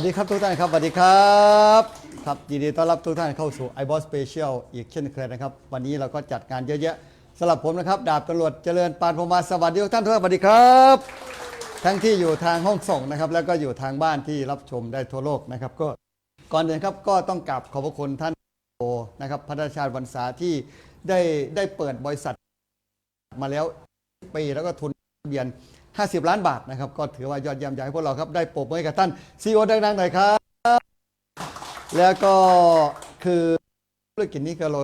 วัสดีครับทุกท่านครับสวัสดีครับครับยินดีต้อนรับทุกท่านเข้าสู่ i b o s Special อีกเช่นเคยนะครับ วันนี้เราก็จัดงานเยอะแยะสำหรับผมนะครับ ดาบตำรวจเจริญปานพรหมาสวัสดีทุกท่านทุกท่านสวัสดีครับ ทั้งที่อยู่ทางห้องส่งนะครับ แล้วก็อยู่ทางบ้านที่รับชมได้ทั่วโลกนะครับ ก็ก่อนอื่นครับก็ต้องกราบขอบพระคุณท่านโอนะครับพัฒนาชาติวันษาที่ได้ได้เปิดบริษัทมาแล้วปีแล้วก็ทุนเบียน 50 ล้านบาทนะครับ ก็ถือว่ายอดเยี่ยมให้พวกเราครับ ได้ปรบมือให้กับท่านซีโอดังๆหน่อยครับ แล้วก็คือธุรกิจนี้ก็เรา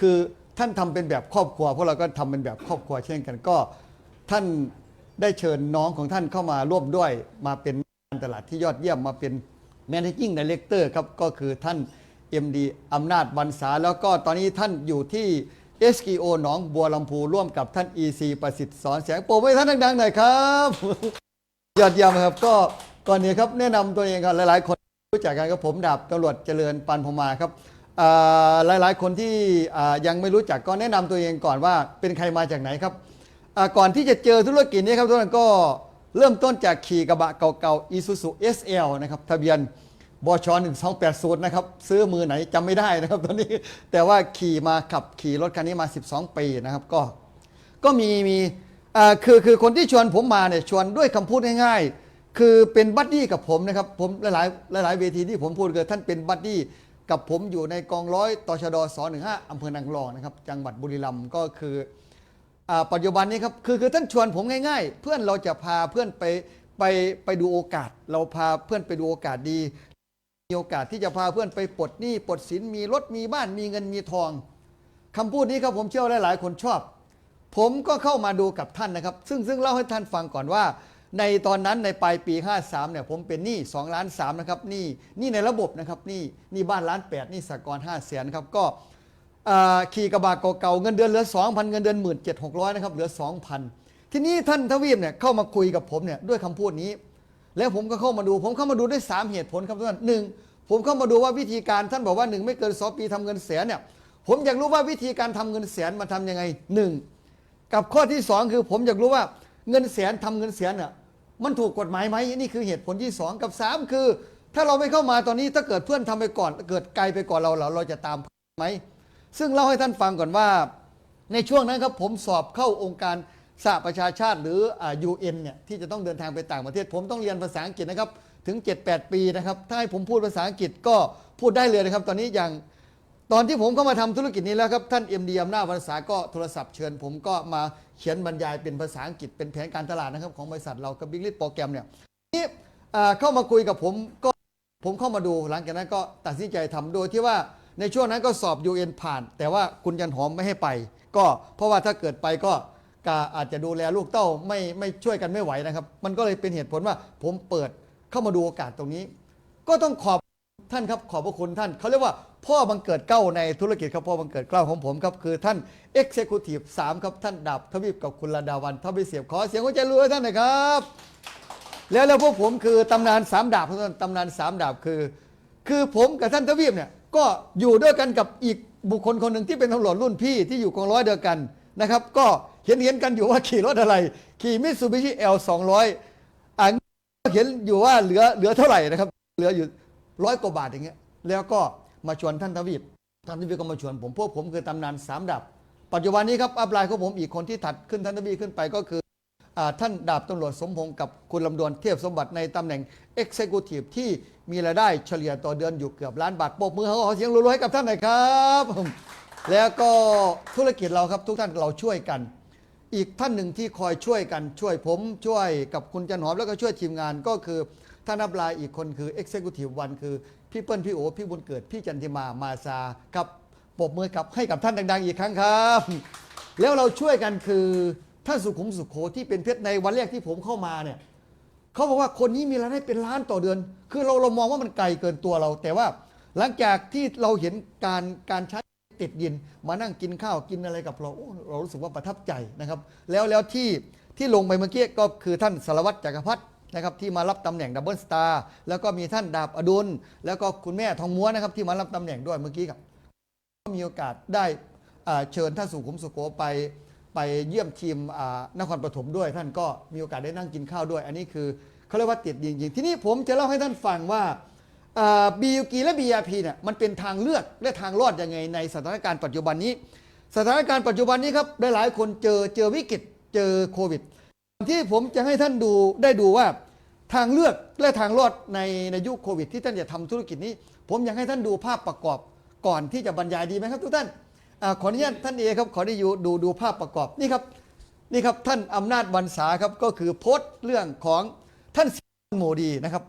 คือท่านทำเป็นแบบครอบครัวพวกเราก็ทำเป็นแบบครอบครัวเช่นกันก็ท่านได้เชิญน้องของท่านเข้ามาร่วมด้วยมาเป็นการตลาดที่ยอดเยี่ยมมาเป็น managing director ครับก็คือท่าน MD อำนาจบรรษาแล้วก็ตอนนี้ท่านอยู่ที่ SKO หนองบัวลำพูร่วมกับท่าน EC ประสิทธิ์สอนแสงโปรให้ท่านดังๆหน่อยครับ ยอดเยี่ยมครับก็ก่อนนี้ครับแนะนำตัวเองกันหลายๆ คนรู้จักกันกับผมดาบตำรวจเจริญปันพมาครับอ่าหลายๆ คนที่อ่ายังไม่รู้จักก็แนะนำตัวเองก่อนว่าเป็นใครมาจากไหนครับอ่าก่อนที่จะเจอธุรกิจนี้ครับทุกท่านก็เริ่มต้นจากขี่กระบะเก่าๆ Isuzu SL นะครับทะเบียน บช1280นะครับ ซื้อมือไหนจำไม่ได้นะครับตอนนี้แต่ว่าขี่มาขับขี่รถคันนี้มา 12 ปีนะครับก็ ก็มีมีคือคือคนที่ชวนผมมาเนี่ยชวนด้วยคำพูดง่ายๆ คือเป็นบัดดี้กับผมนะครับผมหลายๆหลายๆเวทีที่ผมพูดคือท่านเป็นบัดดี้กับผมอยู่ในกองร้อยตชด215อำเภอนางรองนะครับจังหวัดบุรีรัมย์ก็คืออปัจจุบันนี้ครับคือคือท่านชวนผมง่ายๆ เพื่อนเราจะพาเพื่อนไปไปไปดูโอกาส เราพาเพื่อนไปดูโอกาสดี มีโอกาสที่จะพาเพื่อนไปปลดหนี้ปลดสินมีรถมีบ้านมีเงินมีทองคำพูดนี้ครับผมเชื่อว่าหลาย ๆ คนชอบ ผมก็เข้ามาดูกับท่านนะครับ ซึ่งซึ่งเล่าให้ท่านฟังก่อนว่า ในตอนนั้นในปลายปี 53เนี่ยผมเป็นหนี้2ล้าน3นะครับหนี้หนี้ในระบบนะครับหนี้หนี้บ้านล้าน8หนี้สากล5แสนครับก็ขี่กระบะเก่าๆเงินเดือนเหลือ 2,000 เงินเดือน 1 7 6 0 0นะครับเหลือ 2,000 ทีนี้ท่านทวีปเนี่ยเข้ามาคุยกับผมเนี่ยด้วยคำพูดนี้ แล้วผมก็เข้ามาดู ผมเข้ามาดูด้วย 3 เหตุผลครับทุกท่านหนึ่งผมเข้ามาดูว่าวิธีการท่านบอกว่าหนึ่งไม่เกินสองปีทำเงินแสนเนี่ยผมอยากรู้ว่าวิธีการทำเงินแสนมาทำยังไงหนึ่งกับข้อที่ 2 คือผมอยากรู้ว่าเงินแสนทำเงินแสนน่ะมันถูกกฎหมายไหมนี่คือเหตุผลที่ 2 กับ 3 คือ ถ้าเราไม่เข้ามาตอนนี้ถ้าเกิดเพื่อนทำไปก่อน เกิดไกลไปก่อนเราเราเราจะตามไหมซึ่งเล่าให้ท่านฟังก่อนว่า ในช่วงนั้นครับผมสอบเข้าองค์การ สหประชาชาติหรืออ่า UN เนี่ยที่จะต้องเดินทางไปต่างประเทศ ผมต้องเรียนภาษาอังกฤษนะครับถึง 7-8 ปีนะครับถ้าให้ผมพูดภาษาอังกฤษก็พูดได้เลยนะครับ ตอนนี้อย่างตอนที่ผมเข้ามาทำธุรกิจนี้แล้วครับท่านเอ็มดีอำนาจวรรษาก็โทรศัพท์เชิญ ผมก็มาเขียนบรรยายเป็นภาษาอังกฤษเป็นแผนการตลาดนะครับของบริษัทเรากับบิ๊กลิทโปรแกรมเนี่ยนี่เข้ามาคุยกับผมก็ผมเข้ามาดูหลังจากนั้นก็ตัดสินใจทำโดยที่ว่าในช่วงนั้นก็สอบ UN ผ่าน แต่ว่าคุณยันหอมไม่ให้ไป ก็เพราะว่าถ้าเกิดไปก็ กาอาจจะดูแลลูกเต้าไม่ไม่ช่วยกันไม่ไหวนะครับ มันก็เลยเป็นเหตุผลว่าผมเปิดเข้ามาดูโอกาสตรงนี้ ก็ต้องขอบท่านครับขอบพระคุณท่านเขาเรียกว่าพ่อบังเกิดเก้าในธุรกิจครับพ่อบังเกิดเก้าของผมครับคือท่าน Executive 3 ครับท่านดาบทวีปกับคุณระดาวันทวีเสียบขอเสียงหัวใจรวยท่านหน่อยครับ แล้วแล้วพวกผมคือตำนานสามดาบท่านตำนานสามดาบคือ คือผมกับท่านทวีปเนี่ยก็อยู่ด้วยกันกับอีกบุคคลคนหนึ่งที่เป็นตำรวจรุ่นพี่ที่อยู่กองร้อยเดียวกัน นะครับ ก็เห็นเห็นกันอยู่ว่าขี่รถอะไร ขี่มิตซูบิชิ L 200อ่าเห็นอยู่ว่าเหลือเหลือเท่าไหร่นะครับ เหลืออยู่ร้อยกว่าบาทอย่างเงี้ย แล้วก็มาชวนท่านทวีปท่านทวีปก็มาชวนผมพวกผมคือตำนานสามดับ ปัจจุบันนี้ครับอัปลน์ของผมอีกคนที่ถัดขึ้นท่านทวีปขึ้นไปก็คืออท่านดาบตำรวจสมพงศ์กับคุณลำดวนเทียบสมบัติในตำแหน่ง Executive ที่มีรายได้เฉลี่ยต่อเดือนอยู่เกือบล้านบาทปรบมือขอเสียงรัวๆให้กับท่านหน่อยครับ แล้วก็ธุรกิจเราครับทุกท่านเราช่วยกัน อีกท่านหนึ่งที่คอยช่วยกันช่วยผมช่วยกับคุณจันหอมแล้วก็ช่วยทีมงานก็คือท่านอับลายอีกคนคือ Executive วันคือพี่เปิ้ลพี่โอพี่บุญเกิดพี่จันทิมามาซาครับปรบมือกับให้กับท่านดัง ๆ อีกครั้งครับ แล้วเราช่วยกันคือท่านสุขุมสุขโขที่เป็นเพชรในวันแรกที่ผมเข้ามาเนี่ยเขาบอกว่าคนนี้มีรายได้เป็นล้านต่อเดือน คือเราเรามองว่ามันไกลเกินตัวเรา แต่ว่าหลังจากที่เราเห็นการการใช้ ติดดิน มานั่งกินข้าวกินอะไรกับเราโอ้เรารู้สึกว่าประทับใจนะครับ แล้วแล้วที่ที่ลงไปเมื่อกี้ก็คือท่านสารวัตรจักรพัฒน์นะครับที่มารับตำแหน่งดับเบิลสตาร์แล้วก็มีท่านดาบอดุล แล้วก็คุณแม่ทองม้วนนะครับที่มารับตำแหน่งด้วยเมื่อกี้ครับก็มีโอกาสได้เชิญท่านสุขุมสุโขไปไปเยี่ยมทีมนครปฐมด้วย ท่านก็มีโอกาสได้นั่งกินข้าวด้วย อันนี้คือเขาเรียกว่าติดจริงๆ ทีนี้ผมจะเล่าให้ท่านฟังว่า บียูกีและ BRP เนี่ยมันเป็นทางเลือกและทางรอดยังไงในสถานการณ์ปัจจุบันนี้ สถานการณ์ปัจจุบันนี้ครับหลายๆคนเจอเจอวิกฤตเจอโควิด ที่ผมจะให้ท่านดูได้ดูว่าทางเลือกและทางรอดในในยุคโควิด ที่ท่านจะทำธุรกิจนี้ ผมอยากให้ท่านดูภาพประกอบก่อนที่จะบรรยายดีไหมครับทุกท่านอขออนุญาตท่านเอครับขอได้อยู่ดูดูภาพประกอบนี่ครับนี่ครับท่านอำนาจบรรษาครับก็คือโพสต์เรื่องของท่านโมดีนะครับ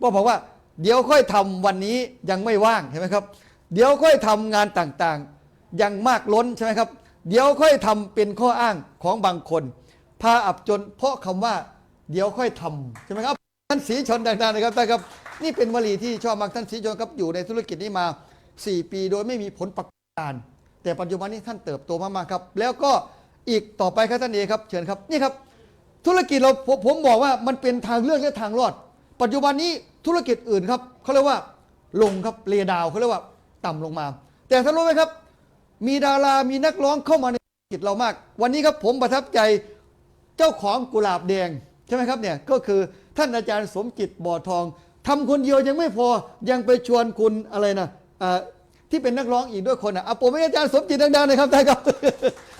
บอกบอกว่า เดี๋ยวค่อยทำวันนี้ยังไม่ว่างใช่ไหมครับ เดี๋ยวค่อยทำงานต่างๆ ยังมากล้นใช่ไหมครับ เดี๋ยวค่อยทำเป็นข้ออ้างของบางคน พาอับจน เพราะคำว่า เดี๋ยวค่อยทำใช่ไหมครับท่านสีชนดังๆนะครับท่านครับ นี่เป็นวลีที่ชอบมากท่านสีชนครับอยู่ในธุรกิจนี้มา 4 ปีโดยไม่มีผลประกอบการ แต่ปัจจุบันนี้ท่านเติบโตมากๆครับ แล้วก็อีกต่อไปครับท่านเอครับเชิญครับนี่ครับ ธุรกิจเราผมบอกว่ามันเป็นทางเลือกและทางรอด ปัจจุบันนี้ ธุรกิจอื่นครับเขาเรียกว่าลงครับเรดาวเขาเรียกว่าต่ำลงมา แต่ท่านรู้ไหมครับ มีดารามีนักร้องเข้ามาในธุรกิจเรามาก วันนี้ครับผมประทับใจเจ้าของกุหลาบแดงใช่ไหมครับเนี่ยก็คือท่านอาจารย์สมจิตบ่อทองทำคนเดียวยังไม่พอยังไปชวนคุณอะไรนะที่เป็นนักร้องอีกด้วยคนอะเอาผมให้อาจารย์สมจิตดังๆหนะครับท่านครับ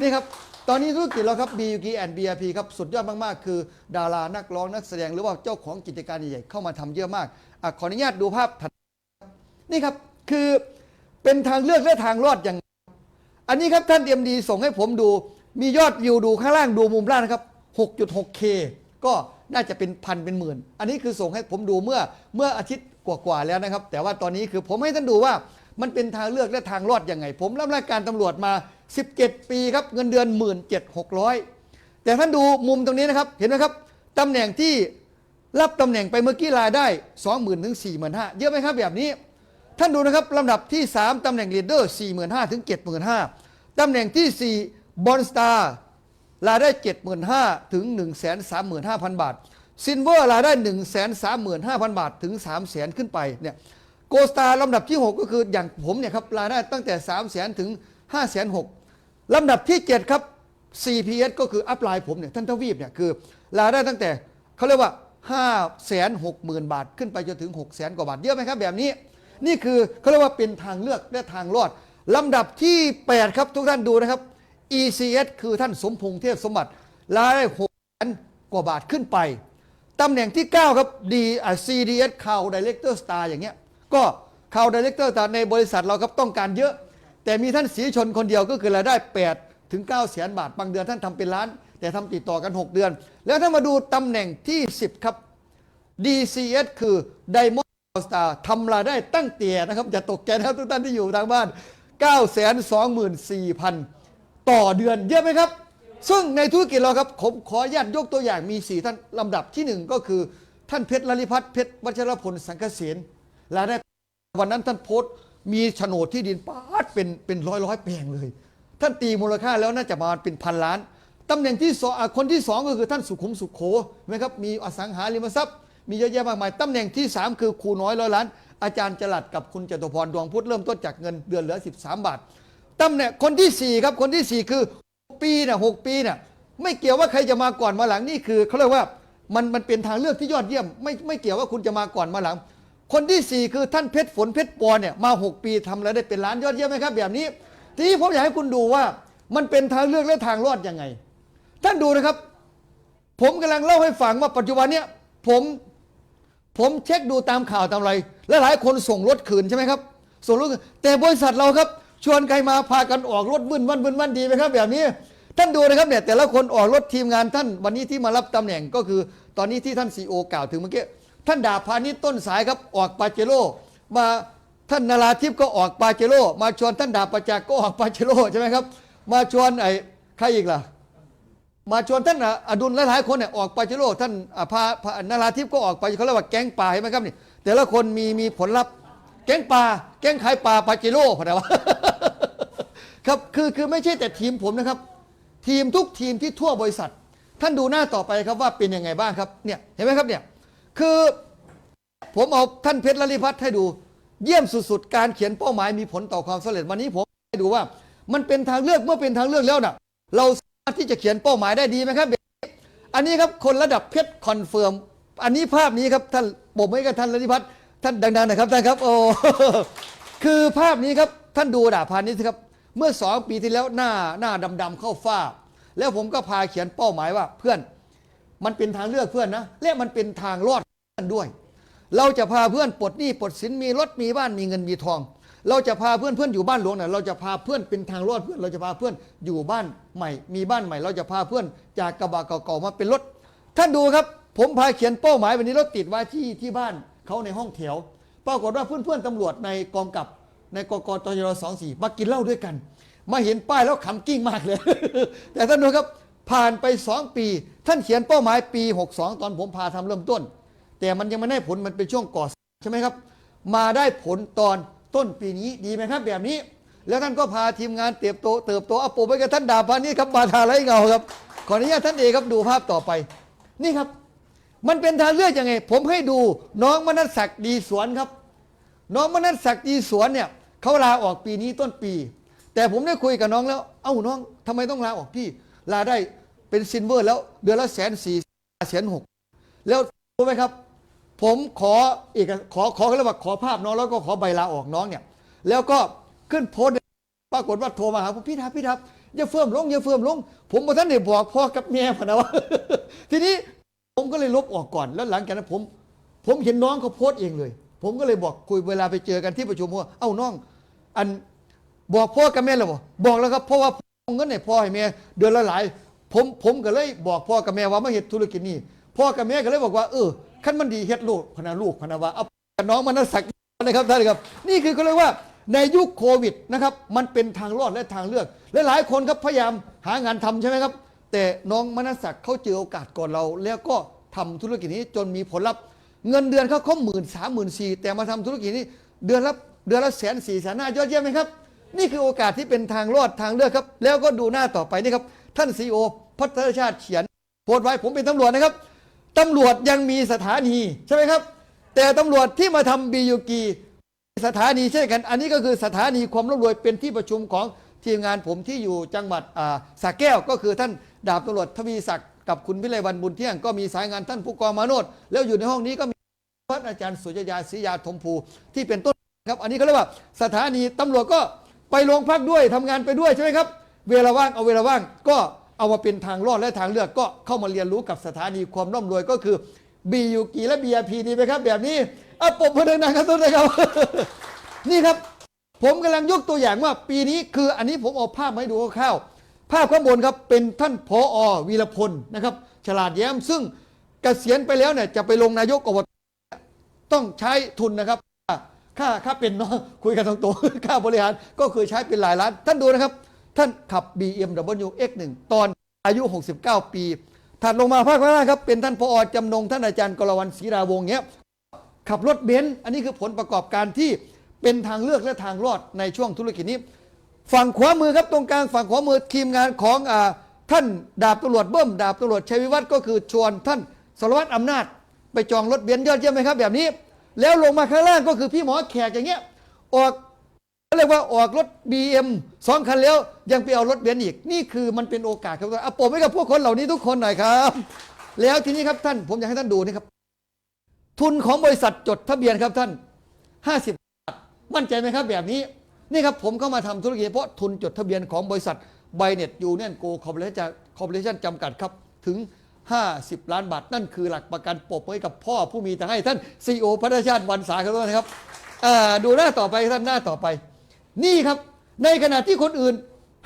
นี่ครับ ตอนนี้ธุรกิจเราครับ BUK and BRP ครับสุดยอดมาก ๆ คือดารานักร้องนักแสดงหรือว่าเจ้าของกิจการใหญ่ๆเข้ามาทำเยอะมากอขออนุญาตดูภาพถัดนี่ครับคือเป็นทางเลือกและทางรอดอย่าง อันนี้ครับท่านเอ็มดีส่งให้ผมดูมียอดวิวดูข้างล่างดูมุมล่างนะครับ 6.6K ก็น่าจะเป็นพันเป็นหมื่น อันนี้คือส่งให้ผมดูเมื่อเมื่ออาทิตย์กว่าๆแล้วนะครับ แต่ว่าตอนนี้คือผมให้ท่านดูว่ามันเป็นทางเลือกและทางรอดอยังไง ผมรับราชการตำรวจมา 17 ปีครับเงินเดือน 17,600 แต่ท่านดูมุมตรงนี้นะครับ เห็นไหมครับตำแหน่งที่รับตำแหน่งไปเมื่อกี้รายได้ 20,000ถึง45,000เยอะไหมครับแบบนี้ ท่านดูนะครับลำดับที่ 3ตำแหน่งลีดเดอร์45,000ถึง75,000ตำแหน่งที่ 4 บอลสตาร์รายได้ 75,000ถึง135,000 บาทซินเวอร์รายได้ 135,000 บาทถึง 300,000 ขึ้นไปเนี่ยโกสตาร์ลำดับที่ 6 ก็คืออย่างผมเนี่ยครับรายได้ตั้งแต่ 300,000 ถึง 5 6 0 0 0 ลำดับที่ 7 ครับ CPS ก็คืออัพไลน์ผมเนี่ยท่านทวีปเนี่ยคือรายได้ตั้งแต่เขาเรียกว่า 5 6 0 0 0 0 บาท ขึ้นไปจนถึง 6 0 0 0 0 กว่าบาท เยอะไหมครับแบบนี้ นี่คือเขาเรียกว่าเป็นทางเลือกและทางรอดลำดับที่ 8 ครับทุกท่านดูนะครับ ECS คือท่านสมพงษ์เทพสมบัติรายได้6แสนกว่าบาทขึ้นไปตำแหน่งที่ 9 ครับ D.C.D.S Cloud Director Star อย่างเงี้ยก็ Cloud Director Star ในบริษัทเราครับต้องการเยอะ แต่มีท่านสีชนคนเดียวก็คือรายได้8ถึง9แสนบาท บางเดือนท่านทำเป็นล้าน แต่ทำติดต่อกัน 6 เดือน แล้วถ้ามาดูตำแหน่งที่ 10 ครับ DCS คือ Diamond Star ทำรายได้ตั้งเตี่ยนะครับอย่าตกใจนะครับทุกท่านที่อยู่ทางบ้าน 924,000 ต่อเดือนเยอะไหมครับ ซึ่งในธุรกิจเราครับผมขออนุญาตยกตัวอย่างมี 4 ท่านลำดับที่ 1 ก็คือท่านเพชรลลิพัฒน์เพชรวัชรพลสังกเสนรายได้วันนั้นท่านโพสต์ มีโฉนดที่ดินปาดเป็นเป็นร้อยร้อยแปลงเลย ท่านตีมูลค่าแล้วน่าจะมาเป็นพันล้านตำแหน่งที่สองคนที่สองก็คือท่านสุขุมสุขโขนไหมครับมีอสังหาริมทรัพย์ มีเยอะแยะมากมายตำแหน่งที่ 3 คือครูน้อยร้อยล้าน อาจารย์จรัดกับคุณจตุพรดวงพุธเริ่มต้นจากเงินเดือนเหลือ 13 บาทตำแหน่งคนที่ 4 ครับคนที่ 4 คือปีน่ะหกปีน่ะไม่เกี่ยวว่าใครจะมาก่อนมาหลังนี่คือเขาเรียกว่ามันมันเป็นทางเลือกที่ยอดเยี่ยม ไม่ไม่เกี่ยวว่าคุณจะมาก่อนมาหลัง คนที่ 4 คือท่านเพชรฝนเพชรปอเนี่ยมา 6 ปีทำแล้วได้เป็นล้านยอดเยี่ยมไหมครับ แบบนี้ ทีนี้ผมอยากให้คุณดูว่ามันเป็นทางเลือกและทางรอดยังไง ท่านดูนะครับ ผมกำลังเล่าให้ฟังว่าปัจจุบันเนี้ยผมผมเช็คดูตามข่าวตามอะไรและหลายคนส่งรถคืนใช่ไหมครับส่งรถแต่บริษัทเราครับ ชวนใครมาพากันออกรถบึ้นวันบึ้นวันดีไหมครับ แบบนี้ ท่านดูนะครับเนี่ยแต่ละคนออกรถทีมงานท่านวันนี้ที่มารับตำแหน่งก็คือ ตอนนี้ที่ท่านซีโอกล่าวถึงเมื่อกี้ ท่านดาบพาณิชย์ต้นสายครับออกปาเจโร่มาท่านนาราทิพย์ก็ออกปาเจโร่มาชวนท่านดาบประจักษ์ก็ออกปาเจโร่ใช่ไหมครับ มาชวนไอ้ใครอีกล่ะ มาชวนท่านอดุลหลายๆคนเนี่ยออกปาเจโร่ท่านพาพานาราทิพย์ก็ออกไปเขาเรียกว่าแก๊งป่าเห็นไหมครับนี่แต่ละคนมีมีผลลัพธ์แก๊งป่าแก๊งขายป่าปาเจโร่พอดาวะครับคือคือไม่ใช่แต่ทีมผมนะครับ ทีมทุกทีมที่ทั่วบริษัท ท่านดูหน้าต่อไปครับว่าเป็นยังไงบ้างครับเนี่ยเห็นไหมครับเนี่ย คือผมเอาท่านเพชรลลิพัฒน์ให้ดู เยี่ยมสุดๆ การเขียนเป้าหมายมีผลต่อความสำเร็จวันนี้ผมให้ดูว่า มันเป็นทางเลือกเมื่อเป็นทางเลือกแล้วน่ะเราสามารถที่จะเขียนเป้าหมายได้ดีไหมครับอันนี้ครับคนระดับเพชรคอนเฟิร์มอันนี้ภาพนี้ครับท่านผมให้กับท่านลลิพัฒน์ท่านดังๆนะครับท่านครับโอ้คือภาพนี้ครับท่านดูดาพานี้สิครับ เมื่อสองปีที่แล้วหน้าหน้าดำๆเข้าฝ้า แล้วผมก็พาเขียนเป้าหมายว่าเพื่อนมันเป็นทางเลือกเพื่อนนะและมันเป็นทางรอด อนด้วย เราจะพาเพื่อนปลดหนี้ปลดสินมีรถมีบ้านมีเงินมีทอง เราจะพาเพื่อนเพื่อนอยู่บ้านหลวงเนี่ยเราจะพาเพื่อนเป็นทางรอดเพื่อนเราจะพาเพื่อนอยู่บ้านใหม่ มีบ้านใหม่ เราจะพาเพื่อนจากกระบะเก่าๆมาเป็นรถท่านดูครับ ผมพาเขียนเป้าหมายวันนี้รถติดไว้ที่ที่บ้านเขาในห้องแถวปรากฏว่าเพื่อนๆตำรวจในกองกับในกกตจรสองสี่มากินเหล้าด้วยกัน มาเห็นป้ายแล้วขำกิ้งมากเลย แต่ท่านดูครับผ่านไป 2 ปี ท่านเขียนเป้าหมายปี 62 ตอนผมพาทำเริ่มต้น แต่มันยังไม่ได้ผลมันเป็นช่วงก่อสร้างใช่ไหมครับ มาได้ผลตอนต้นปีนี้ดีไหมครับ แบบนี้ แล้วท่านก็พาทีมงานเติบโตเติบโตอัปโปไปกับท่านดาบพานี้ครับบาทาไรเงาครับ ขออนุญาตท่านเอกครับดูภาพต่อไป นี่ครับ มันเป็นทางเลือกยังไง ผมให้ดูน้องมนัสศักดิ์ดีสวนครับ น้องมนัสศักดิ์ดีสวนเนี่ยเขาลาออกปีนี้ต้นปี แต่ผมได้คุยกับน้องแล้ว เอ้าน้องทำไมต้องลาออกพี่ ลาได้เป็นซินเวอร์แล้วเดือนละแสนสี่แสนหกแล้วรู้ไหมครับ ผมขอเอกขอขอเขาเรียกว่าขอภาพน้องแล้วก็ขอใบลาออกน้องเนี่ย แล้วก็ขึ้นโพสต์ปรากฏว่าโทรมาหาผมพี่ทับพี่ทับอย่าเฟิ่อมลงอย่าเฟิ่อมลง ผมบอกท่านได้บอกพ่อกับแม่พนะว่าทีนี้ผมก็เลยลบออกก่อนแล้วหลังจากนั้นผม ผมเห็นน้องเขาโพสต์เองเลย ผมก็เลยบอกคุยเวลาไปเจอกันที่ประชุมว่าเอ้าน้อง อันบอกพ่อกับแม่แล้วบอกบอกแล้วครับเพราะว่าผมเงินให้พ่อให้แม่เดือนละหลาย ผมผมก็เลยบอกพ่อกับแม่ว่ามาเฮ็ดธุรกิจนี้พ่อกับแม่ก็เลยบอกว่าเออ ขั้นมันดีเฮ็ดลูกพนาลูกพนาว่าเอาน้องมันนักสักนะครับท่านครับ นี่คือเขาเรียกว่าในยุคโควิดนะครับ มันเป็นทางรอดและทางเลือก และหลายคนครับพยายามหางานทำใช่ไหมครับ แต่น้องมนัสศักดิ์เขาเจอโอกาสก่อนเรา แล้วก็ทำธุรกิจนี้จนมีผลลัพธ์ เงินเดือนเขาเขาหมื่นสามหมื่นสี่แต่มาทำธุรกิจนี้ เดือนละเดือนละแสนสี่แสนห้ายอดเยี่ยมไหมครับ นี่คือโอกาสที่เป็นทางรอดทางเลือกครับ แล้วก็ดูหน้าต่อไปนี่ครับท่านซีโอพัฒนชาติเขียนโพสต์ไว้ผมเป็นตำรวจนะครับ ตำรวจยังมีสถานีใช่ไหมครับ แต่ตำรวจที่มาทำบียูกีสถานีเช่นกัน อันนี้ก็คือสถานีความร่ำรวยเป็นที่ประชุมของทีมงานผมที่อยู่จังหวัดสระแก้ว ก็คือท่านดาบตำรวจทวีศักดิ์กับคุณวิไลวันบุญเที่ยงก็มีสายงานท่านผู้กองมาโนดแล้วอยู่ในห้องนี้ก็มีพระอาจารย์สุจยาศรียาธมภูที่เป็นต้นครับ อันนี้เขาเรียกว่าสถานีตำรวจก็ไปโรงพักด้วยทำงานไปด้วยใช่ไหมครับ เวลาว่างเอาเวลาว่างก็ เอามาเป็นทางรอดและทางเลือกก็เข้ามาเรียนรู้กับสถานีความร่ำรวยก็คือบียูกีและบีพีดีไหมครับ แบบนี้อะปมพนักงานครับทุกท่านครับ นี่ครับ ผมกำลังยกตัวอย่างว่าปีนี้คืออันนี้ผมเอาภาพมาให้ดูคร่าวๆภาพข้างบนครับเป็นท่านพออวีรพลนะครับ ฉลาดแย้มซึ่งเกษียณไปแล้วเนี่ยจะไปลงนายกอบตต้องใช้ทุนนะครับค่าค่าเป็นเนาะคุยกันตรงๆค่าบริหารก็คือใช้เป็นหลายล้าน ท่านดูนะครับ ท่านขับ BMW X1 ตอนอายุ 69 ปี ถัดลงมาภาคข้างล่างครับ เป็นท่านพออจำนง ท่านอาจารย์กรวันศรีราวงศ์เนี้ยขับรถเบนซ์อันนี้คือผลประกอบการที่เป็นทางเลือกและทางรอดในช่วงธุรกิจนี้ ฝั่งขวามือครับตรงกลางฝั่งขวามือทีมงานของอท่านดาบตำรวจเบิ้มดาบตำรวจชัยวิวัฒน์ก็คือชวนท่านสารวัตรอำนาจ ไปจองรถเบนซ์ยอดเยี่ยมไหมครับแบบนี้ แล้วลงมาข้างล่างก็คือพี่หมอแขกอย่างเงี้ยออก เรียกว่าออกรถ BM สองคันแล้วยังไปเอารถเบนซ์อีก นี่คือมันเป็นโอกาสครับเอาปมให้กับพวกคนเหล่านี้ทุกคนหน่อยครับ แล้วทีนี้ครับท่านผมอยากให้ท่านดูนี่ครับ ทุนของบริษัทจดทะเบียนครับท่าน 50 บาท มั่นใจไหมครับแบบนี้ นี่ครับผมเข้ามาทำธุรกิจเพราะทุนจดทะเบียนของบริษัทไบเน็ตยูเนียนโกคอร์ปอเรชั่นคอร์ปอเรชั่นจำกัดครับถึง 50 ล้านบาท นั่นคือหลักประกันปกให้กับพ่อผู้มีแต่ให้ท่านซีโอพัฒนชาติวันสาครับท่านครับดูหน้าต่อไปท่านหน้าต่อไป นี่ครับ ในขณะที่คนอื่น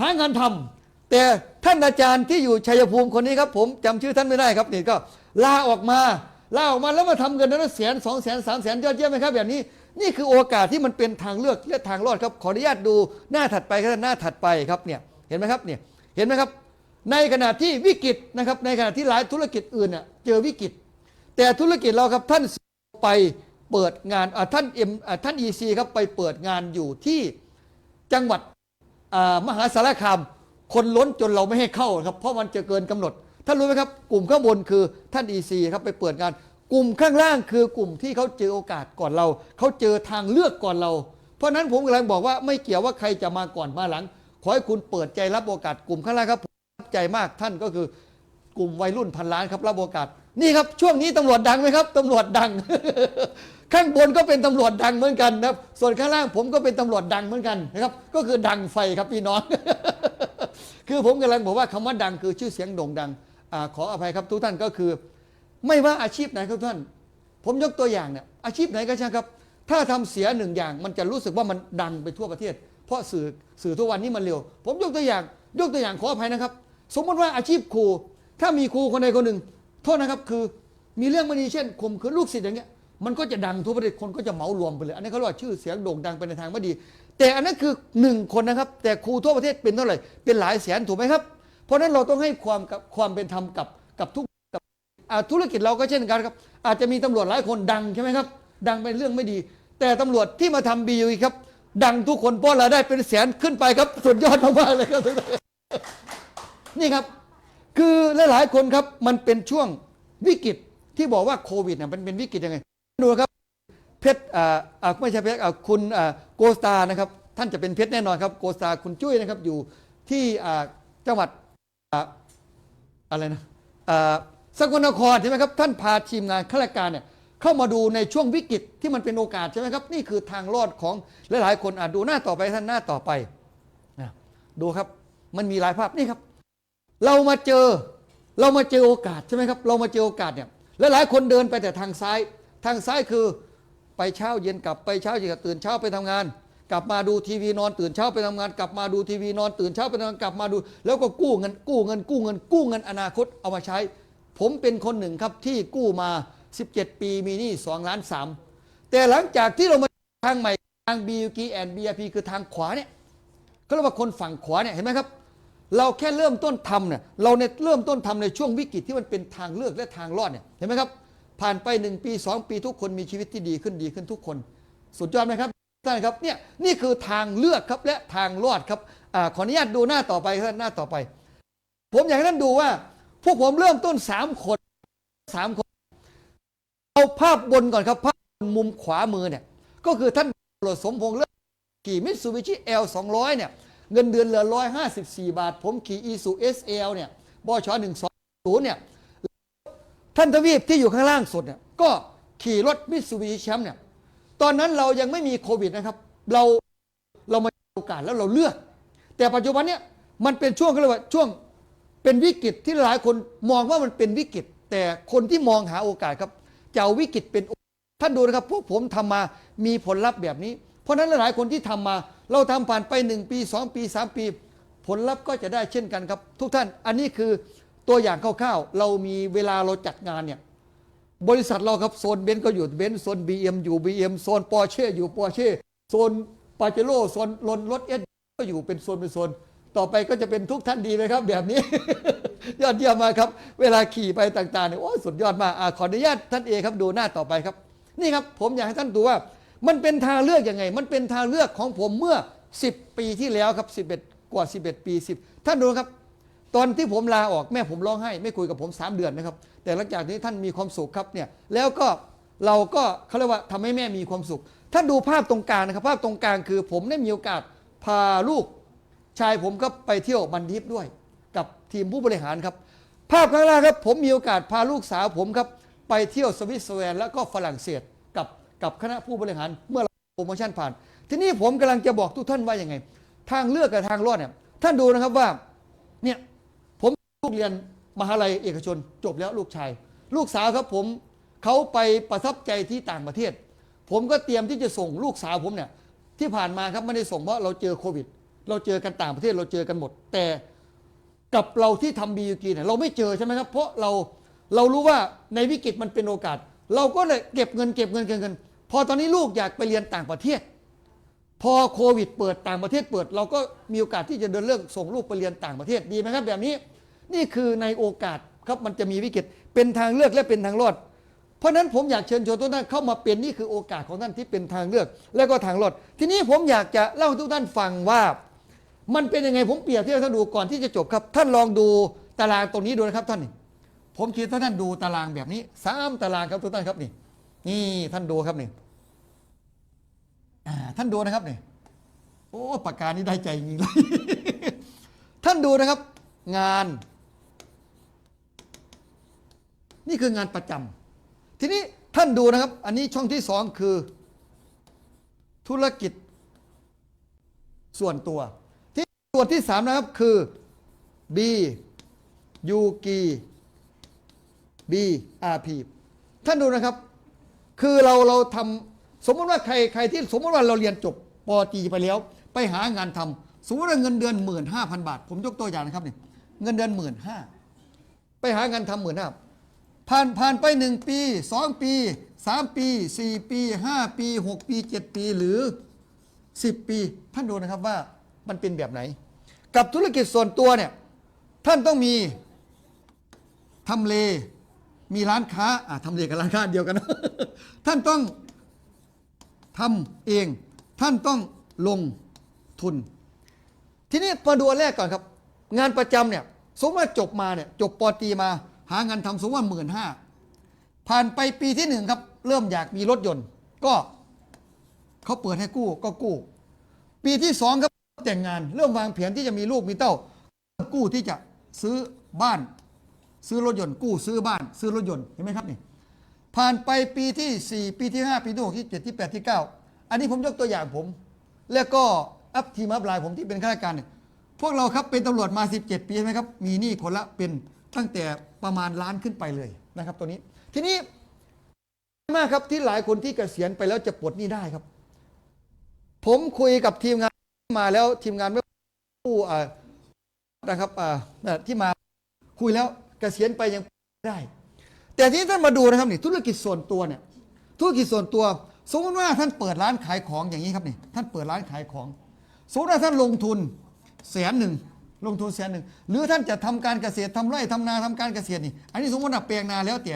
หางานทำแต่ท่านอาจารย์ที่อยู่ชัยภูมิคนนี้ครับ ผมจำชื่อท่านไม่ได้ครับนี่ก็ลาออกมาลาออกมาแล้วมาทำเงินนั้นแสนสองแสนสามแสนยอดเยี่ยมไหมครับแบบนี้นี่คือโอกาสที่มันเป็นทางเลือกและทางรอดครับขออนุญาตดูหน้าถัดไปครับหน้าถัดไปครับเนี่ยเห็นไหมครับเนี่ยเห็นไหมครับ ในขณะที่วิกฤตนะครับ ในขณะที่หลายธุรกิจอื่นน่ะเจอวิกฤต แต่ธุรกิจเราครับท่านไปเปิดงานท่านเอ็มท่านอีซีครับไปเปิดงานอยู่ที่ จังหวัดมหาสารคาม คนล้นจนเราไม่ให้เข้าครับ เพราะมันจะเกินกำหนด ท่านรู้ไหมครับ กลุ่มข้างบนคือท่านอีซีครับไปเปิดงาน กลุ่มข้างล่างคือกลุ่มที่เขาเจอโอกาสก่อนเรา เขาเจอทางเลือกก่อนเรา เพราะฉะนั้นผมกำลังบอกว่าไม่เกี่ยวว่าใครจะมาก่อนมาหลัง ขอให้คุณเปิดใจรับโอกาสกลุ่มข้างล่างครับผมรับใจมากท่านก็คือกลุ่มวัยรุ่นพันล้านครับรับโอกาสนี่ครับช่วงนี้ตำรวจดังไหมครับตำรวจดัง ข้างบนก็เป็นตำรวจดังเหมือนกันนะครับ ส่วนข้างล่างผมก็เป็นตำรวจดังเหมือนกันนะครับ ก็คือดังไฟครับพี่น้อง คือผมกำลังบอกว่าคำว่าดังคือชื่อเสียงโด่งดังอขออภัยครับทุกท่านก็คือ ไม่ว่าอาชีพไหนครับท่าน ผมยกตัวอย่างเนี่ยอาชีพไหนก็ช่างครับ ถ้าทำเสียหนึ่งอย่าง มันจะรู้สึกว่ามันดังไปทั่วประเทศ เพราะสื่อสื่อทุกวันนี้มันเร็ว ผมยกตัวอย่างยกตัวอย่างขออภัยนะครับ สมมติว่าอาชีพครู ถ้ามีครูคนใดคนหนึ่งโทษนะครับคือมีเรื่องไม่ดีเช่นข่มขืนลูกศิษย์อย่างเงี้ย มันก็จะดังทั่วประเทศคนก็จะเหมารวมไปเลย อันนี้เขาเรียกว่าชื่อเสียงโด่งดังไปในทางไม่ดี แต่อันนั้นคือหนึ่งคนนะครับ แต่ครูทั่วประเทศเป็นเท่าไหร่เป็นหลายแสนถูกไหมครับ เพราะนั้นเราต้องให้ความกับความเป็นธรรมกับกับทุกอ่าธุรกิจเราก็เช่นกันครับ อาจจะมีตำรวจหลายคนดังใช่ไหมครับ ดังเป็นเรื่องไม่ดี แต่ตำรวจที่มาทำบียูครับ ดังทุกคนเพราะรายได้เป็นแสนขึ้นไปครับสุดยอดมากๆเลยครับนี่ครับ คือหลายๆคนครับมันเป็นช่วงวิกฤตที่บอกว่าโควิดเนี่ยมันเป็นวิกฤตยังไง ดูครับเพชรอ่าอ่าไม่ใช่เพชรอ่าคุณอ่าโกสตานะครับ ท่านจะเป็นเพชรแน่นอนครับโกสตาคุณจุ้ยนะครับอยู่ที่อ่าจังหวัดอ่าอะไรนะอ่าสกลนครใช่ไหมครับท่านพาทีมงานข้าราชการเนี่ยเข้ามาดูในช่วงวิกฤตที่มันเป็นโอกาสใช่ไหมครับ นี่คือทางรอดของหลายๆ คนอะดูหน้าต่อไปท่านหน้าต่อไปนะดูครับมันมีหลายภาพนี่ครับ เรามาเจอเรามาเจอโอกาสใช่ไหมครับ เรามาเจอโอกาสเนี่ยและหลายคนเดินไปแต่ทางซ้าย ทางซ้ายคือไปเช้าเย็นกลับไปเช้าเย็นกลับตื่นเช้าไปทำงาน กลับมาดูทีวีนอนตื่นเช้าไปทำงาน กลับมาดูทีวีนอนตื่นเช้าไปทำงานกลับมาดู แล้วก็กู้เงินกู้เงินกู้เงินกู้เงินอนาคตเอามาใช้ ผมเป็นคนหนึ่งครับที่กู้มา 17 ปีมีหนี้2ล้าน3แต่หลังจากที่เรามาทางใหม่ทาง BUG and BRP คือทางขวาเนี่ยก็เรียกว่าคนฝั่งขวาเนี่ยเห็นไหมครับ เราแค่เริ่มต้นทำเนี่ยเราเนี่ยเริ่มต้นทำในช่วงวิกฤตที่มันเป็นทางเลือกและทางรอดเนี่ยเห็นไหมครับ ผ่านไป1ปี2ปีทุกคนมีชีวิตที่ดีขึ้นดีขึ้นทุกคน สุดยอดไหมครับท่านครับเนี่ยนี่คือทางเลือกครับและทางรอดครับอขออนุญาตดูหน้าต่อไปครับหน้าต่อไป ผมอยากให้ท่านดูว่า พวกผมเริ่มต้น3คนสามคน เอาภาพบนก่อนครับ ภาพบนมุมขวามือเนี่ย ก็คือท่านตำรวจสมพงษ์เลิศขี่มิตซูบิชิ L 200เนี่ย เงินเดือนเหลือ154บสี่บาท ผมขี่อีซู SL เอลเนี่ยบช120เนี่ย ท่านทวีปที่อยู่ข้างล่างสุดเนี่ยก็ขี่รถมิตซูบิชิแชมป์เนี่ยตอนนั้นเรายังไม่มีโควิดนะครับ เราเรามาโอกาสแล้วเราเลือก แต่ปัจจุบันเนี่ยมันเป็นช่วงก็เรียกว่าช่วงเป็นวิกฤตที่หลายคนมองว่ามันเป็นวิกฤต แต่คนที่มองหาโอกาสครับจะเอาวิกฤตเป็นโอกาสท่านดูนะครับพวกผมทำมามีผลลัพธ์แบบนี้ เพราะฉะนั้นหลายคนที่ทำมา เราทำผ่านไป 1 ปี 2 ปี 3 ปี ผลลัพธ์ก็จะได้เช่นกันครับ ทุกท่านอันนี้คือ ตัวอย่างคร่าวๆเรามีเวลาเราจัดงานเนี่ยบริษัทเราครับโซนเบนซ์ก็อยู่เบนซ์โซน BM อยู่ BM โซนปอร์เช่อยู่ปอร์เช่โซนปาเจโร่โซนรถรถเอสก็อยู่เป็นโซนเป็นโซน ต่อไปก็จะเป็นทุกท่านดีไหมครับ แบบนี้ ยอดเยี่ยมมากครับ เวลาขี่ไปต่างๆเนี่ยโอ้สุดยอดมากอขออนุญาตท่านเอครับดูหน้าต่อไปครับ นี่ครับ ผมอยากให้ท่านดูว่า มันเป็นทางเลือกยังไง มันเป็นทางเลือกของผมเมื่อ 10 ปีที่แล้วครับ 11 กว่า 11 ปี 10 ท่านดูครับ ตอนที่ผมลาออกแม่ผมร้องไห้ ไม่คุยกับผม 3 เดือนนะครับ แต่หลังจากนี้ท่านมีความสุขครับเนี่ยแล้วก็เราก็เขาเรียกว่าทำให้แม่มีความสุข ท่านดูภาพตรงกลางนะครับ ภาพตรงกลางคือผมได้มีโอกาสพาลูก ชายผมก็ไปเที่ยวมันดิฟด้วย กับทีมผู้บริหารครับ ภาพข้างล่างครับ ผมมีโอกาสพาลูกสาวผมครับไปเที่ยวสวิตเซอร์แลนด์แล้วก็ฝรั่งเศสกับกับคณะผู้บริหารเมื่อโปรโมชั่นผ่าน ทีนี้ผมกำลังจะบอกทุกท่านว่าอย่างไง ทางเลือกกับทางรอดเนี่ยท่านดูนะครับว่าเนี่ย กเรียนมหาลัยเอกชน จบแล้วลูกชาย ลูกสาวครับผมเขาไปประทับใจที่ต่างประเทศ ผมก็เตรียมที่จะส่งลูกสาวผมเนี่ยที่ผ่านมาครับไม่ได้ส่งเพราะเราเจอโควิด เราเจอกันต่างประเทศเราเจอกันหมด แต่กับเราที่ทำบียูกีเนี่ยเราไม่เจอใช่ไหมครับ เพราะเราเรารู้ว่าในวิกฤตมันเป็นโอกาส เราก็เลยเก็บเงินเก็บเงินเก็บเงิน พอตอนนี้ลูกอยากไปเรียนต่างประเทศ พอโควิด เปิดต่างประเทศเปิด เราก็มีโอกาสที่จะเดินเรื่องส่งลูกไปเรียนต่างประเทศดีไหมครับ แบบนี้ นี่คือในโอกาสครับมันจะมีวิกฤตเป็นทางเลือกและเป็นทางรอด เพราะนั้นผมอยากเชิญชวนทุกท่านเข้ามาเป็นนี่คือโอกาสของท่านที่เป็นทางเลือก และก็ทางรอด ทีนี้ผมอยากจะเล่าให้ทุกท่านฟังว่า มันเป็นยังไงผมเปรียบเทียบท่านดูก่อนที่จะจบครับ ท่านลองดูตารางตรงนี้ดูนะครับท่านนี่ผมคิดถ้าท่านดูตารางแบบนี้สามตารางครับทุกท่านครับนี่ นี่ท่านดูครับนี่ท่านดูนะครับนี่โอ้ปากกานี่ได้ใจจริงเลยท่านดูนะครับ งาน นี่คืองานประจำทีนี้ท่านดูนะครับ อันนี้ช่องที่สองคือ ธุรกิจ ส่วนตัว ที่ส่วนที่สามนะครับคือ B U G B R P ท่านดูนะครับ คือเราเราทำสมมติว่าใครใครที่สมมติว่าเราเรียนจบปตีไปแล้ว ไปหางานทำสมมติว่าเงินเดือนหมื่นห้าพันบาท ผมยกตัวอย่างนะครับเนี่ยเงินเดือนหมื่นห้าไปหางานทำหมื่นห้า ผ่านผ่านไปหนึ่งปีสองปีสามปีสี่ปีห้าปีหกปีเจ็ดปีหรือสิบปี ท่านดูนะครับว่ามันเป็นแบบไหน กับธุรกิจส่วนตัวเนี่ยท่านต้องมีทำเลมีร้านค้าอะทำเลกับร้านค้าเดียวกันนะท่านต้องทำเอง ท่านต้องลงทุน ทีนี้มาดูแรกก่อนครับ งานประจำเนี่ยสมมติว่าจบมาเนี่ยจบปอตีมา หางานทำสมมว่าหมื่นห้าผ่านไปปีที่หนึ่งครับ เริ่มอยากมีรถยนต์ ก็เขาเปิดให้กู้ก็กู้ ปีที่สองครับแต่งงาน เริ่มวางแผนที่จะมีลูกมีเต้า กู้ที่จะซื้อบ้าน ซื้อรถยนต์ กู้ซื้อบ้าน ซื้อรถยนต์เห็นไหมครับนี่ผ่านไปปีที่ 4 ปีที่ 5 ปีที่6ที่7ที่8ที่ 9 อันนี้ผมยกตัวอย่างผม แล้วก็อัพทีมอัพไลน์ผมที่เป็นข้าราชการเนี่ยพวกเราครับเป็นตำรวจมา 17 ปีใช่ไหมครับ มีหนี้คนละเป็น ตั้งแต่ประมาณล้านขึ้นไปเลยนะครับ ตัวนี้ ทีนี้มากครับที่หลายคนที่เกษียณไปแล้วจะปลดหนี้ได้ครับ ผมคุยกับทีมงานมาแล้วทีมงานไม่ผู้นะครับที่มาคุยแล้วเกษียณไปยังไม่ได้ แต่ที่ท่านมาดูนะครับนี่ธุรกิจส่วนตัวเนี่ยธุรกิจส่วนตัว สมมติว่าท่านเปิดร้านขายของอย่างนี้ครับนี่ท่านเปิดร้านขายของสมมติว่าท่านลงทุนแสนหนึ่ง ลงทุนแสนหนึ่งหรือท่านจะทำการเกษตรทำไร่ทำนาทำการเกษตรนี่ อันนี้สมมติว่าแปลงนาแล้วแต่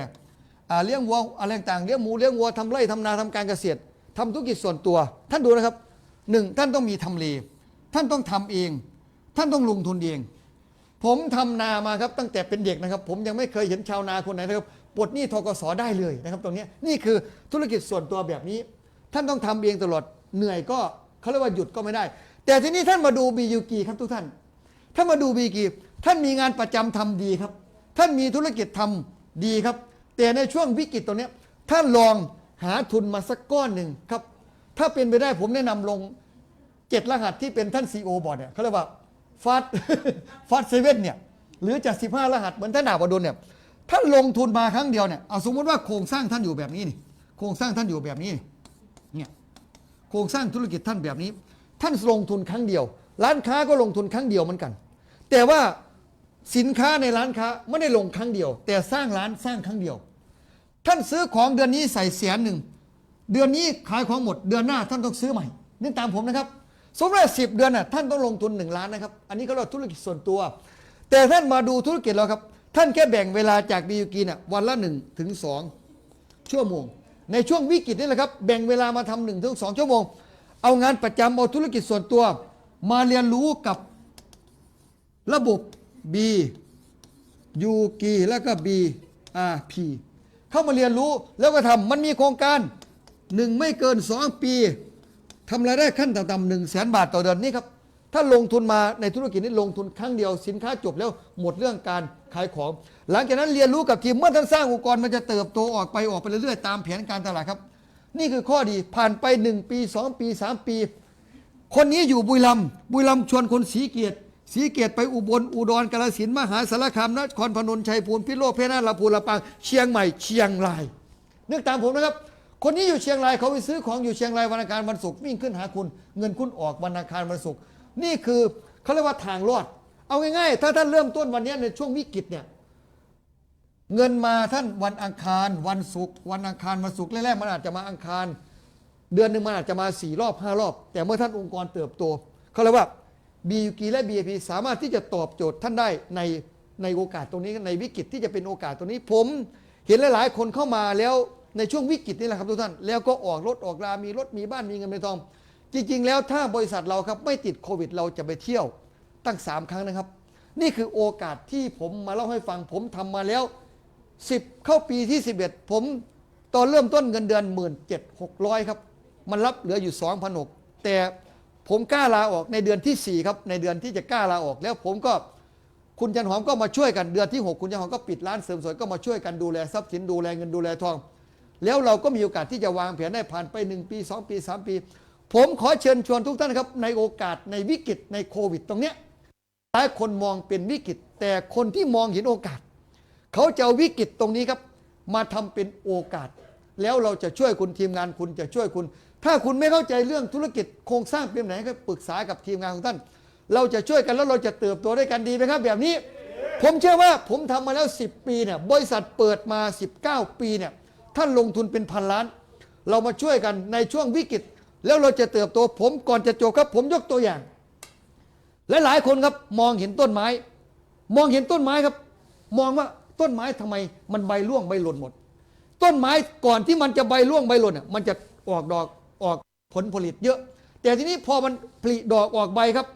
อ่าเลี้ยงวัวอะไรต่างเลี้ยงหมูเลี้ยงวัวทำไร่ทำนาทำการเกษตรทำธุรกิจส่วนตัว ท่านดูนะครับหนึ่งท่านต้องมีทำเลท่านต้องทำเอง ท่านต้องลงทุนเอง ผมทำนามาครับตั้งแต่เป็นเด็กนะครับ ผมยังไม่เคยเห็นชาวนาคนไหนนะครับปลดหนี้ทกสได้เลยนะครับ ตรงนี้นี่คือธุรกิจส่วนตัวแบบนี้ ท่านต้องทำเองตลอดเหนื่อยก็เขาเรียกว่าหยุดก็ไม่ได้ แต่ทีนี้ท่านมาดูบียูกีครับทุกท่าน ท่ามาดูบีกีท่านมีงานประจำทำดีครับ ท่านมีธุรกิจทำดีครับ แต่ในช่วงวิกฤตตรงเนี้ยท่านลองหาทุนมาสักก้อนหนึ่งครับ ถ้าเป็นไปได้ผมแนะนำลงเจ็ดรหัสที่เป็นท่านซีโอบอร์ดเนี่ยเขาเรียกว่าฟาสฟาสเซเว่นเนี่ยหรือจะสิบห้ารหัสเหมือนท่านดาบดลเนี่ยท่านลงทุนมาครั้งเดียวเนี่ยเอาสมมติว่าโครงสร้างท่านอยู่แบบนี้นี่โครงสร้างท่านอยู่แบบนี้เนี่ยโครงสร้างธุรกิจท่านแบบนี้ ท่านลงทุนครั้งเดียว ร้านค้าก็ลงทุนครั้งเดียวเหมือนกัน แต่ว่าสินค้าในร้านค้าไม่ได้ลงครั้งเดียว แต่สร้างร้านสร้างครั้งเดียว ท่านซื้อของเดือนนี้ใส่แสนหนึ่งเดือนนี้ขายของหมดเดือนหน้าท่านต้องซื้อใหม่นี่ตามผมนะครับสมมติว่าสิบเดือนน่ะท่านต้องลงทุนหนึ่งล้านนะครับ อันนี้เขาเรียกว่าธุรกิจส่วนตัว แต่ท่านมาดูธุรกิจเราครับ ท่านแค่แบ่งเวลาจากบียูกีน่ะวันละหนึ่งถึงสองชั่วโมง ในช่วงวิกฤตนี่แหละครับ แบ่งเวลามาทำหนึ่งถึงสองชั่วโมง เอางานประจำเอาธุรกิจส่วนตัว มาเรียนรู้กับ ระบบ B ยูกีแล้วก็ B R P เข้ามาเรียนรู้แล้วก็ทำมันมีโครงการหนึ่งไม่เกินสองปีทำรายได้ขั้นต่ำๆหนึ่งแสนบาทต่อเดือนนี่ครับ ถ้าลงทุนมาในธุรกิจนี้ลงทุนครั้งเดียวสินค้าจบแล้วหมดเรื่องการขายของ หลังจากนั้นเรียนรู้กับทีมเมื่อท่านสร้างองค์กรมันจะเติบโตออกไปออกไปเรื่อยๆตามแผนการตลาดครับ นี่คือข้อดีผ่านไป 1 ปี 2 ปี 3 ปี คนนี้อยู่บุรีรัมย์บุรีรัมย์ชวนคนสีเกียรติ สีเกียรติไปอุบลอุดรกาฬสินมหาสารคามนครพนมชัยภูมิพิโรธเพชรนาลำพูลำปางเชียงใหม่เชียงรายนึกตามผมนะครับ คนนี้อยู่เชียงรายเขาไปซื้อของอยู่เชียงรายวันอังคารวันศุกร์วิ่งขึ้นหาคุณ เงินคุณออกวันอังคารวันศุกร์นี่คือเขาเรียกว่าทางรอด เอาง่ายๆ ถ้าท่านเริ่มต้นวันนี้ในช่วงวิกฤตเนี่ยเงินมาท่านวันอังคารวันศุกร์วันอังคารวันศุกร์แรกๆมันอาจจะมาอังคาร เดือนหนึ่งมันอาจจะมาสี่รอบห้ารอบ แต่เมื่อท่านองค์กรเติบโตเขาเรียกว่า BUG และ BAP สามารถที่จะตอบโจทย์ท่านได้ในในโอกาสตรงนี้ในวิกฤตที่จะเป็นโอกาสตรงนี้ ผมเห็นหลาย ๆ คนเข้ามาแล้วในช่วงวิกฤตนี่แหละครับทุกท่าน แล้วก็ออกรถออกรา มีรถมีบ้านมีเงินมีทอง จริง ๆ แล้วถ้าบริษัทเราครับไม่ติดโควิด เราจะไปเที่ยวตั้ง 3 ครั้งนะครับ นี่คือโอกาสที่ผมมาเล่าให้ฟัง ผมทำมาแล้ว 10 เข้าปีที่ 11 ผมตอนเริ่มต้นเงินเดือน 1 7 6 0 0 ครับ มันรับเหลืออยู่ 2,600แต่ ผมกล้าลาออกในเดือนที่ 4 ครับ ในเดือนที่จะกล้าลาออก แล้วผมก็คุณจันหอมก็มาช่วยกันเดือนที่ 6 คุณจันหอมก็ปิดร้านเสริมสวยก็มาช่วยกันดูแลทรัพย์สินดูแลเงินดูแลทอง แล้วเราก็มีโอกาสที่จะวางแผนได้ผ่านไป 1 ปี 2 ปี 3 ปี ผมขอเชิญชวนทุกท่านครับ ในโอกาสในวิกฤตในโควิดตรงเนี้ยหลายคนมองเป็นวิกฤต แต่คนที่มองเห็นโอกาส เขาจะเอาวิกฤตตรงนี้ครับ มาทำเป็นโอกาส แล้วเราจะช่วยคุณทีมงานคุณจะช่วยคุณ ถ้าคุณไม่เข้าใจเรื่องธุรกิจโครงสร้างเป็นไหนก็ปรึกษากับทีมงานของท่าน เราจะช่วยกันแล้วเราจะเติบโตด้วยกันดีไหมครับ แบบนี้ ผมเชื่อว่าผมทำมาแล้ว 10 ปีเนี่ยบริษัทเปิดมา 19 ปีเนี่ยท่านลงทุนเป็นพันล้าน เรามาช่วยกันในช่วงวิกฤต แล้วเราจะเติบโตผมก่อนจะจบครับ ผมยกตัวอย่างและหลายคนครับมองเห็นต้นไม้ มองเห็นต้นไม้ครับ มองว่าต้นไม้ทำไม มันใบร่วงใบหล่นหมด ต้นไม้ก่อนที่มันจะใบร่วงใบหล่นน่ะมันจะออกดอก ออกผลผลิตเยอะ แต่ทีนี้พอมันผลิดอกออกใบครับ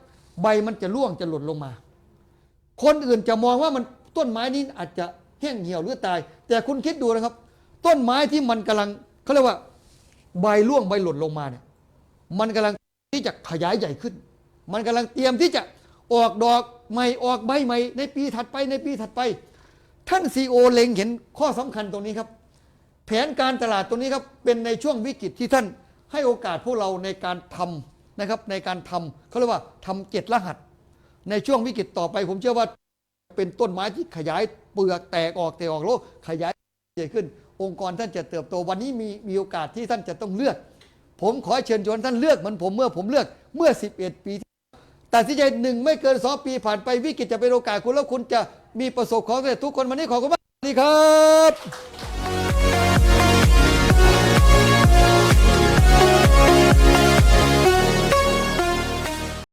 ใบมันจะร่วงจะหล่นลงมา คนอื่นจะมองว่ามันต้นไม้นี้อาจจะแห้งเหี่ยวหรือตาย แต่คุณคิดดูนะครับ ต้นไม้ที่มันกำลังเขาเรียกว่า ใบร่วงใบหล่นลงมาเนี่ยมันกำลังที่จะขยายใหญ่ขึ้น มันกำลังเตรียมที่จะออกดอกใหม่ออกใบใหม่ในปีถัดไปในปีถัดไป ท่านซีโอเล็งเห็นข้อสำคัญตรงนี้ครับ แผนการตลาดตรงนี้ครับเป็นในช่วงวิกฤตที่ท่าน ให้โอกาสพวกเราในการทำนะครับในการทำเขาเรียกว่าทำเจ็ดรหัส ในช่วงวิกฤตต่อไป ผมเชื่อว่าเป็นต้นไม้ที่ขยายเปลือกแตกออกแตกออกโลกขยายใหญ่ขึ้น องค์กรท่านจะเติบโตวันนี้มีมีโอกาสที่ท่านจะต้องเลือก ผมขอเชิญชวนท่านเลือกเหมือนผมเมื่อผมเลือกเมื่อ 11 ปีที่ตัดสินใจหนึ่งไม่เกินสองปีผ่านไปวิกฤตจะเป็นโอกาสคุณแล้วคุณจะมีประสบความสำเร็จทุกคนวันนี้ขอบคุณมากสวัสดีครับ